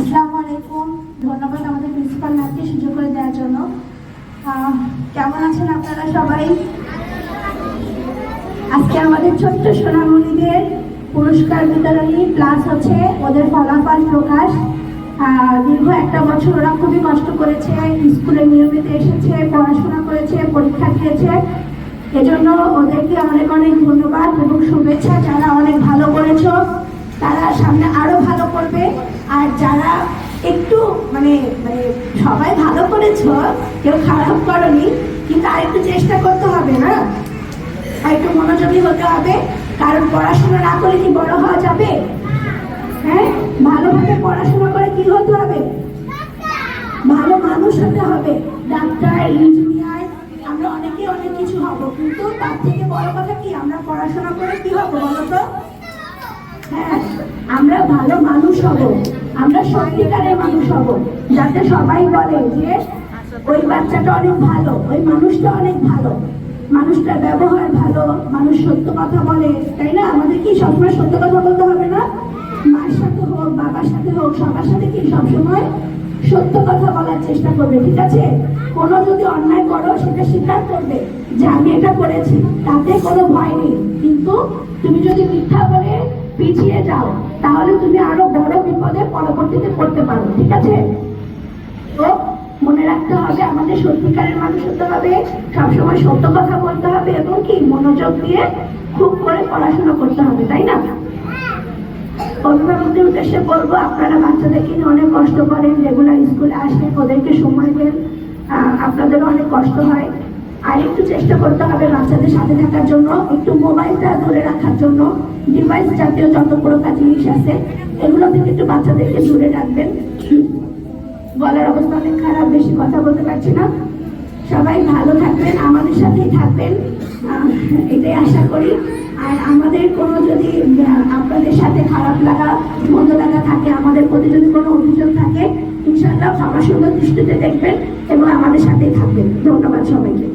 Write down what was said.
আসসালামু আলাইকুম। ধন্যবাদ আমাদের প্রিন্সিপাল ম্যামকে সুযোগ করে দেওয়ার জন্য। কেমন আছেন আপনারা সবাই? আজকে আমাদের ছোট্ট সোনামণিদের পুরস্কার বিতরণী প্লাস হচ্ছে ওদের ফলাফল প্রকাশ। দীর্ঘ একটা বছর ওরা খুবই কষ্ট করেছে, স্কুলে নিয়মিত এসেছে, পড়াশোনা করেছে, পরীক্ষা দিয়েছে। এজন্য ওদেরকে অনেক অনেক ধন্যবাদ এবং শুভেচ্ছা। যারা অনেক ভালো করেছ তারা সামনে আরও ভালো করবে আর যারা একটু মানে মানে সবাই ভালো করেছ, কেউ খারাপ করনি, কিন্তু আর একটু চেষ্টা করতে হবে না। আর একটু মনোযোগী হতে হবে। কারণ পড়াশোনা না করে কি বড় হওয়া যাবে? হ্যাঁ? ভালোভাবে পড়াশোনা করে কি হতে হবে? ভালো মানুষ হতে হবে। ডাক্তার, ইঞ্জিনিয়ার, আমরা অনেকে অনেক কিছু হব। কিন্তু তার থেকে বড় কথা কি? আমরা পড়াশোনা করে কি হব বলো তো? হ্যাঁ? আমরা ভালো মানুষ হব। আমরা সত্যিকারের মানুষ হব। যাতে সবাই বলে যে ওই বাচ্চাটা অনেক ভালো, ওই মানুষটা অনেক ভালো। মানুষটার ব্যবহার ভালো, মানুষ সত্য কথা বলে, তাই না? আমাদের কি সবসময় সত্য কথা বলতে হবে না? মার সাথে হোক, বাবার সাথে হোক, সবার সাথে কি সবসময় সত্য কথা বলার চেষ্টা করবে, ঠিক আছে? কোনো যদি অন্যায় করো, সেটা স্বীকার করবে যে আমি এটা করেছি, তাতে কোনো ভয় নেই। কিন্তু তুমি যদি মিথ্যা বলে পিছিয়ে যাও, তাহলে তুমি আরও বড় বিপদে পরবর্তীতে পড়তে পারো, ঠিক আছে? তো মনে রাখতে হবে, আমাদের সত্যিকারের মানুষ হতে হবে, সবসময় সত্য কথা বলতে হবে এবং কি? মনোযোগ দিয়ে খুব করে পড়াশোনা করতে হবে, তাই না? অভিভাবকদের উদ্দেশ্যে বলব, আপনারা বাচ্চাদেরকে নিয়ে অনেক কষ্ট করেন, রেগুলার স্কুলে আসেন ওদেরকে সময় দেন। আপনাদেরও অনেক কষ্ট হয়। আর একটু চেষ্টা করতে হবে বাচ্চাদের সাথে থাকার জন্য, একটু মোবাইলটা ধরে রাখার জন্য। ডিভাইস জাতীয় যত প্রকার জিনিস আছে, এগুলো থেকে একটু বাচ্চাদেরকে দূরে রাখবেন। গলার অবস্থা অনেক খারাপ, বেশি কথা বলতে পারছি না। সবাই ভালো থাকবেন, আমাদের সাথেই থাকবেন। এটাই আশা করি। আর আমাদের কোনো যদি আপনাদের সাথে খারাপ লাগা, মন্দ লাগা থাকে, আমাদের প্রতি যদি কোনো অভিযোগ থাকে, ইনশাআল্লাহ ক্ষমা সুন্দর দৃষ্টিতে দেখবেন এবং আমাদের সাথেই থাকবেন। ধন্যবাদ সবাইকে।